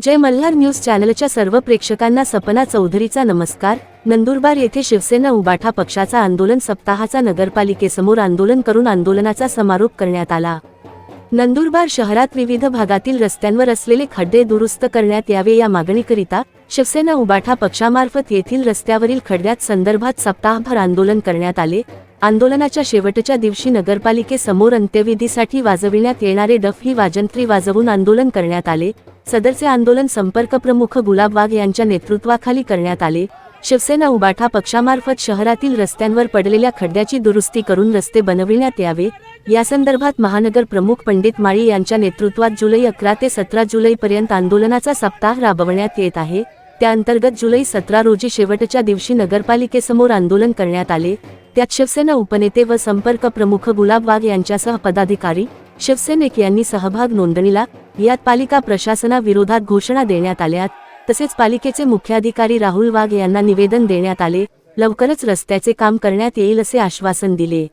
जय Malhar news चॅनलच्या सर्व प्रेक्षकांना सपना चौधरीचा नमस्कार. नंदुरबार येथे शिवसेना उबाठा पक्षाचा आंदोलन सप्ताहाचा नगरपालिकेसमोर आंदोलन करून आंदोलनाचा समारोप करण्यात आला. नंदुरबार शहरात विविध भागातील रस्त्यांवर असलेले खड्डे दुरुस्त करण्यात यावे या मागणीकरिता शिवसेना उबाठा पक्षामार्फत येथील रस्त्यावरील खड्ड्यात संदर्भात सप्ताहभर आंदोलन करण्यात आले. आंदोलनाच्या शेवटच्या दिवशी नगरपालिकेसमोर अंत्यविधीसाठी वाजविण्यात येणारे डफ ही वाजंत्री वाजवून आंदोलन करण्यात आले. सदरचे आंदोलन संपर्क प्रमुख गुलाब वाघ यांच्या नेतृत्वाखाली करण्यात आले. शिवसेना उबाठा पक्षामार्फत शहरातील रस्त्यांवर पडलेल्या खड्ड्याची दुरुस्ती करून रस्ते बनविण्यात यावे. या संदर्भात महानगर प्रमुख पंडित माळी यांच्या नेतृत्वात जुलै अकरा ते सतरा जुलैपर्यंत आंदोलनाचा सप्ताह राबवण्यात येत आहे. त्या अंतर्गत जुलै सतरा रोजी शेवटच्या दिवशी नगरपालिकेसमोर आंदोलन करण्यात आले. त्यात शिवसेना उपनेते व संपर्क प्रमुख गुलाब वाघ यांच्यासह पदाधिकारी शिवसैनिक यांनी सहभाग नोंदणीला यात पालिका प्रशासनाविरोधात घोषणा देण्यात आल्या तसेच पालिकेचे मुख्याधिकारी राहुल वाघ यांना निवेदन देण्यात आले. लवकरच रस्त्याचे काम करण्यात येईल असे आश्वासन दिले.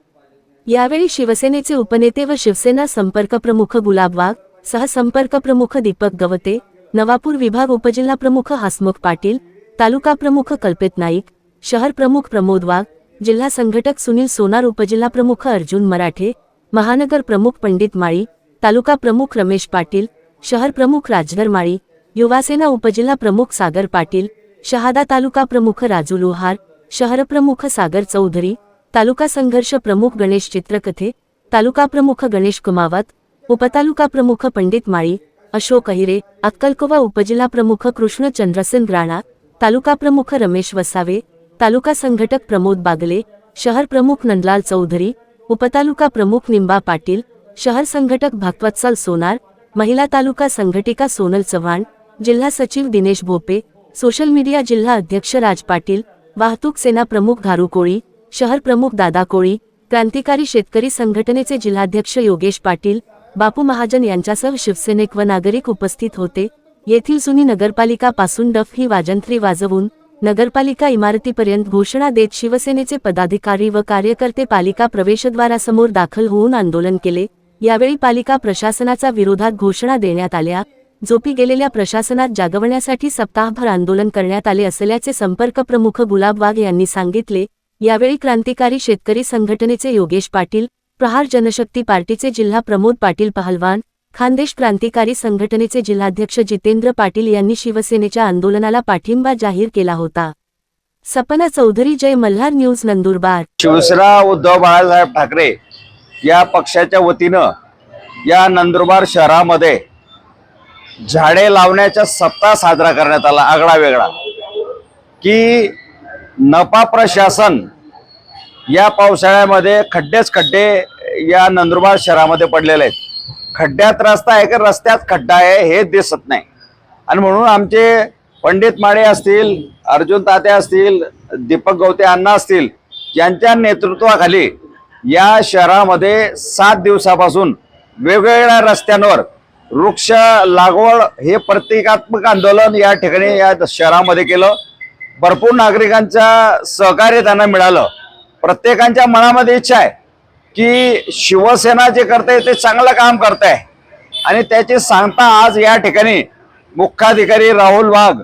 यावेळी शिवसेनेचे उपनेते व शिवसेना संपर्क प्रमुख गुलाब वाघ सहसंपर्क प्रमुख दीपक गवते नवापूर विभाग उपजिल्हा प्रमुख हसमुख पाटील तालुका प्रमुख कल्पित नाईक शहर प्रमुख प्रमोद वाघ जिल्हा संघटक सुनील सोनार उपजिल्हा प्रमुख अर्जुन मराठे महानगर प्रमुख पंडित माळी तालुका प्रमुख रमेश पाटील शहर प्रमुख राजधर माळी युवासेना उपजिल्हा प्रमुख सागर पाटील शहादा तालुका प्रमुख राजू लोहार शहर प्रमुख सागर चौधरी तालुका संघर्ष प्रमुख गणेश चित्रकथे तालुका प्रमुख गणेश कुमावत उपतालुका प्रमुख पंडित माळी अशोक अहिरे अक्कलकोवा उपजिल्हा प्रमुख कृष्ण चंद्रसेन राणा तालुका प्रमुख रमेश वसावे तालुका संघटक प्रमोद बागले शहर प्रमुख नंदलाल चौधरी उपतालुका प्रमुख निंबा पाटील शहर संघटक भागवत्सल सोनार महिला तालुका संघटिका सोनल चव्हाण जिल्हा सचिव दिनेश भोपे सोशल मीडिया जिल्हा अध्यक्ष राज पाटील वाहतूक सेना प्रमुख घारू कोळी शहर प्रमुख दादा कोळी क्रांतिकारी शेतकरी संघटनेचे जिल्हाध्यक्ष योगेश पाटील बापू महाजन यांच्यासह शिवसैनिक व नागरिक उपस्थित होते. येथील सुनी नगरपालिका पासून डफ ही वाजंत्री वाजवून नगरपालिका इमारतीपर्यंत घोषणा देत शिवसेनेचे पदाधिकारी व कार्यकर्ते पालिका प्रवेशद्वारासमोर दाखल होऊन आंदोलन केले. यावेळी पालिका प्रशासनाचा विरोधात घोषणा देण्यात आल्या. जोपी गेलेल्या प्रशासनात जागवण्यासाठी सप्ताहभर आंदोलन करण्यात आले असल्याचे संपर्क प्रमुख गुलाब वाघ यांनी सांगितले. यावेळी क्रांतिकारी शेतकरी संघटनेचे योगेश पाटील प्रहार जनशक्ती पार्टीचे जिल्हा प्रमोद पाटील पहलवान खानदेश क्रांतिकारी संघटनेचे जिल्हाध्यक्ष जितेंद्र पाटील यांनी शिवसेनेच्या आंदोलनाला पाठिंबा जाहीर केला होता. सपना चौधरी जय मल्हार न्यूज नंदुरबार. शिवसेना उद्धव बाळासाहेब ठाकरे या पक्षाच्या वतीनं या नंदुरबार शहरामध्ये झाडे लावण्याचा सप्ताह साजरा करण्यात आला आगळा वेगळा की नपा प्रशासन या पावसाळ्यामध्ये खड्डेच खड्डे या नंदुरबार शहरामध्ये पडलेले आहेत. खड्ड्यात रस्ता आहे का? रस्त्यात खड्डा आहे हे दिसत नाही. आणि म्हणून आमचे पंडित माळे असतील अर्जुन तात्या असतील दीपक गवते अण्णा असतील यांच्या नेतृत्वाखाली या शहरामध्ये सात दिवसापासून वेगवेगळ्या रस्त्यांवर वृक्ष लागवड हे प्रतिकात्मक आंदोलन या ठिकाणी या शहरामध्ये केलं. भरपूर नागरिकांच्या सहकार्य त्यांना मिळालं. प्रत्येकांच्या मनामध्ये इच्छा आहे. की शिवसेना जे करते ते चांगलं काम करत आहे आणि त्याची सांगता आज या ठिकाणी मुख्याधिकारी राहुल वाघ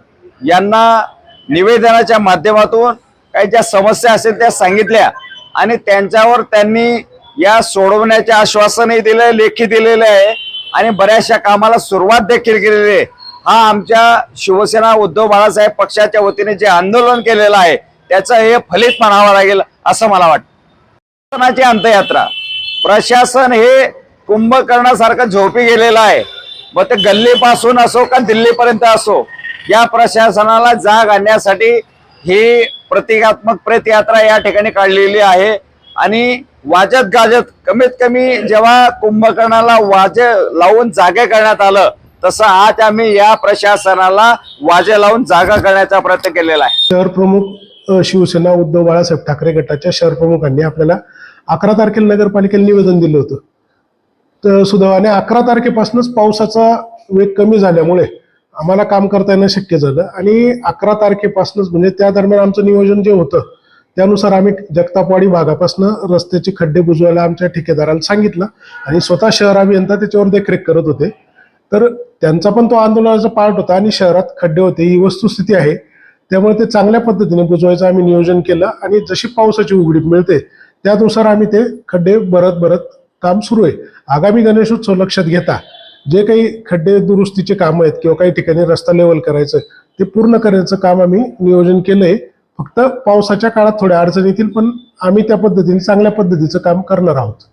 यांना निवेदनाच्या माध्यमातून काही ज्या समस्या असेल त्या सांगितल्या. आणि त्यांच्यावर त्यांनी या सोडवण्याचे आश्वासनही दिलं लेखी दिलेले आहे. आणि बऱ्याचशा कामाला सुरुवात देखील केलेली आहे. हा आमच्या शिवसेना उद्धव बाळासाहेब पक्षाच्या वतीने जे आंदोलन केलेलं आहे त्याचं हे फलित म्हणावं लागेल असं मला वाटतं. प्रशासनाची अंतयात्रा प्रशासन हे कुंभकर्णासारखं झोपी गेलेलं आहे. मग ते गल्लीपासून असो का दिल्लीपर्यंत असो या प्रशासनाला जाग आणण्यासाठी ही प्रतिकात्मक प्रेतयात्रा या ठिकाणी काढलेली आहे. आणि वाजत गाजत कमीत कमी जेव्हा कुंभकर्णाला वाजे लावून जागे करण्यात आलं तसं आज आम्ही या प्रशासनाला वाजे लावून जागा करण्याचा प्रयत्न केलेला आहे. शहर प्रमुख शिवसेना उद्धव बाळासाहेब ठाकरे गटाच्या शहर प्रमुखांनी आपल्याला अकरा तारखेला नगरपालिकेला निवेदन दिलं होतं. तर सुदैवाने अकरा तारखेपासूनच पावसाचा वेग कमी झाल्यामुळे आम्हाला काम करता येणं शक्य झालं. आणि अकरा तारखेपासूनच म्हणजे त्या दरम्यान आमचं नियोजन जे होतं त्यानुसार आम्ही जगतापवाडी भागापासून रस्त्याचे खड्डे बुजवायला आमच्या ठेकेदाराला सांगितलं आणि स्वतः शहर अभियंता त्याच्यावर देखरेख करत होते. तर त्यांचा पण तो आंदोलनाचा पार्ट होता आणि शहरात खड्डे होते ही वस्तुस्थिती आहे. त्यामुळे ते चांगल्या पद्धतीने बुजवायचं आम्ही नियोजन केलं आणि जशी पावसाची उघडीप मिळते त्यानुसार आम्ही ते खड्डे भरत भरत काम सुरू आहे. आगामी गणेशोत्सव लक्षात घेता जे काही खड्डे दुरुस्तीचे काम आहेत किंवा काही ठिकाणी रस्ता लेवल करायचं ते पूर्ण करायचं काम आम्ही नियोजन केलंय. फक्त पावसाच्या काळात थोड्या अडचणी येतील पण आम्ही त्या पद्धतीने चांगल्या पद्धतीचं काम करणार आहोत.